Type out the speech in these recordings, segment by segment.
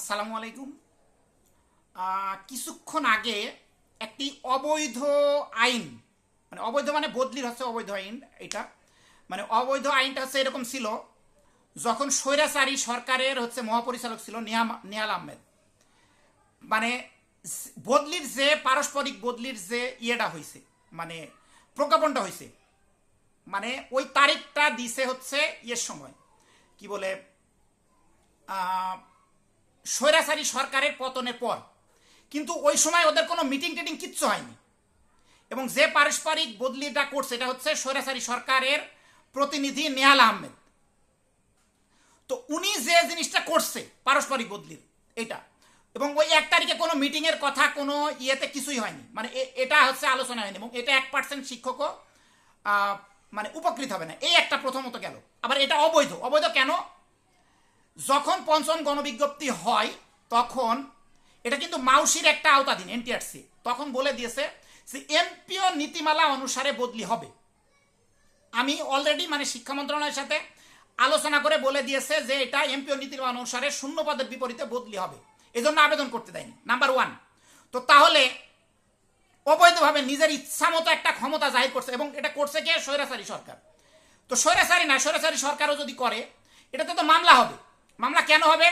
আসসালামু আলাইকুম। কিছুক্ষণ আগে একটি অবৈধ আইন মানে অবৈধ মানে বদলির হচ্ছে অবৈধ আইন এটা মানে অবৈধ আইনটা হচ্ছে এরকম ছিল, যখন স্বৈরাচারী সরকারের হচ্ছে মহাপরিচালক ছিল নিয়াম, নিয়াল আহমেদ। মানে বদলির যে পারস্পরিক বদলির যে ইয়েটা হয়েছে মানে প্রজ্ঞাপনটা হয়েছে মানে ওই তারিখটা দিছে হচ্ছে ইয়ের সময়। কি বলে? স্বৈরাচারী সরকারের পতনের পর। কিন্তু ওই সময় ওদের কোনো মিটিং টিটিং কিচ্ছু হয়নি। এবং যে পারস্পরিক বদলিটা করছে, এটা হচ্ছে স্বৈরাচারী সরকারের প্রতিনিধি নেহাল আহমেদ। তো উনি যে জিনিসটা করছে, পারস্পরিক বদলির, এটা। এবং ওই এক তারিখে কোনো মিটিংয়ের কথা, কোনো ইয়েতে কিছুই হয়নি। মানে এটা হচ্ছে আলোচনা হয়নি। এবং এটা এক পার্সেন্ট শিক্ষকও মানে উপকৃত হবে না। এই একটা প্রথমত গেল। আবার এটা অবৈধ। অবৈধ কেন? যখন পঞ্চম গণবিজ্ঞপ্তি হয়, তখন এটা কিন্তু মাউসির একটা আওতাধীন এনটিআরসি তখন বলে দিয়েছে যে এমপিও নীতিমালা অনুসারে বদলি হবে। আমি অলরেডি মানে শিক্ষা মন্ত্রণালয়ের সাথে আলোচনা করে বলে দিয়েছে যে এটা এমপিও নীতিমালা অনুসারে শূন্য পদের বিপরীতে বদলি হবে। এজন্য আবেদন করতে দেয়নি। নাম্বার ওয়ান তো তাহলে অবৈধভাবে নিজের ইচ্ছা মতো একটা ক্ষমতা জাহির করছে এবং এটা করছে কে? স্বৈরাচারী সরকার। তো স্বৈরাচারী না, স্বৈরাচারী সরকারও যদি করে, এটাতে তো মামলা হবে। মামলা কেন হবে?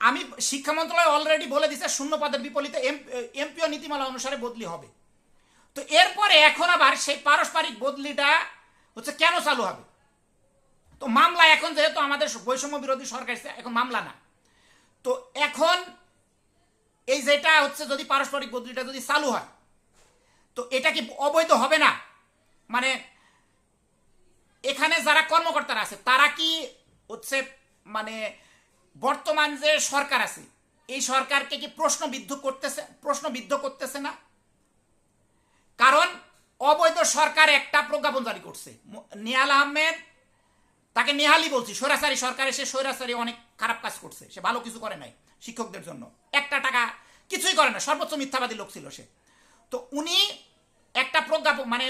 আমি শিক্ষা মন্ত্রণালয় অলরেডি বলে দিছে, শূন্য পদের বিপরীতে এমপিও নীতিমালা অনুসারে বদলি হবে। তো এরপরে এখন আবার সেই পারস্পরিক বদলিটা হচ্ছে কেন চালু হবে? তো মামলা এখন যেহেতু আমাদের বৈষম্য বিরোধী সরকার, এখন মামলা না। তো এখন এই যেটা হচ্ছে যদি পারস্পরিক বদলিটা যদি চালু হয়, তো এটা কি অবৈধ হবে না? মানে এখানে যারা কর্মকর্তারা আছে, তারা কি হচ্ছে মানে বর্তমান যে সরকার আছে, এই সরকারকে কি প্রশ্নবিদ্ধ করতেছে প্রশ্নবিদ্ধ করতেছে না? কারণ অবৈধ সরকার একটা প্রজ্ঞাপন জারি করছে। নিয়াল আহমেদ, তাকে নেহালি বলছি, স্বৈরাচারী সরকার এসে স্বৈরাচারী অনেক খারাপ কাজ করছে, সে ভালো কিছু করে নাই শিক্ষকদের জন্য। একটা টাকা কিছুই করে না, সর্বোচ্চ মিথ্যাবাদী লোক ছিল সে। তো উনি একটা প্রজ্ঞাপন মানে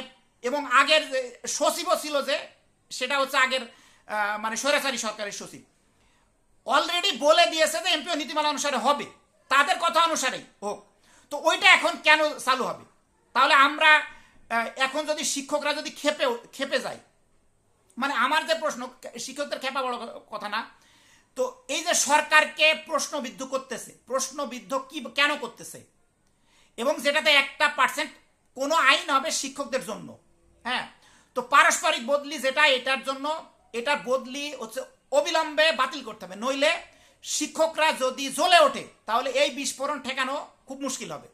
এবং আগের সচিবও ছিল যে, সেটা হচ্ছে আগের মানে স্বৈরাচারী সরকারের সচিব। অলরেডি বলে দিয়েছে যে এমপিও নীতিমালা অনুসারে হবে। তাদের কথা অনুসারেই হোক। তো ওইটা এখন কেন চালু হবে? তাহলে আমরা এখন যদি শিক্ষকরা যদি খেপে খেপে যায় মানে আমার যে প্রশ্ন, শিক্ষকদের খেপা বড় কথা না, তো এই যে সরকারকে প্রশ্নবিদ্ধ করতেছে, প্রশ্নবিদ্ধ কি, কেন করতেছে? এবং যেটাতে একটা পার্সেন্ট কোনো আইন হবে শিক্ষকদের জন্য হ্যাঁ? তো পারস্পরিক বদলি যেটা, এটার জন্য, এটার বদলি হচ্ছে অবিলম্বে বাতিল করতে হবে। নইলে শিক্ষকরা যদি জ্বলে ওঠে, তাহলে এই বিস্ফোরণ ঠেকানো খুব মুশকিল হবে।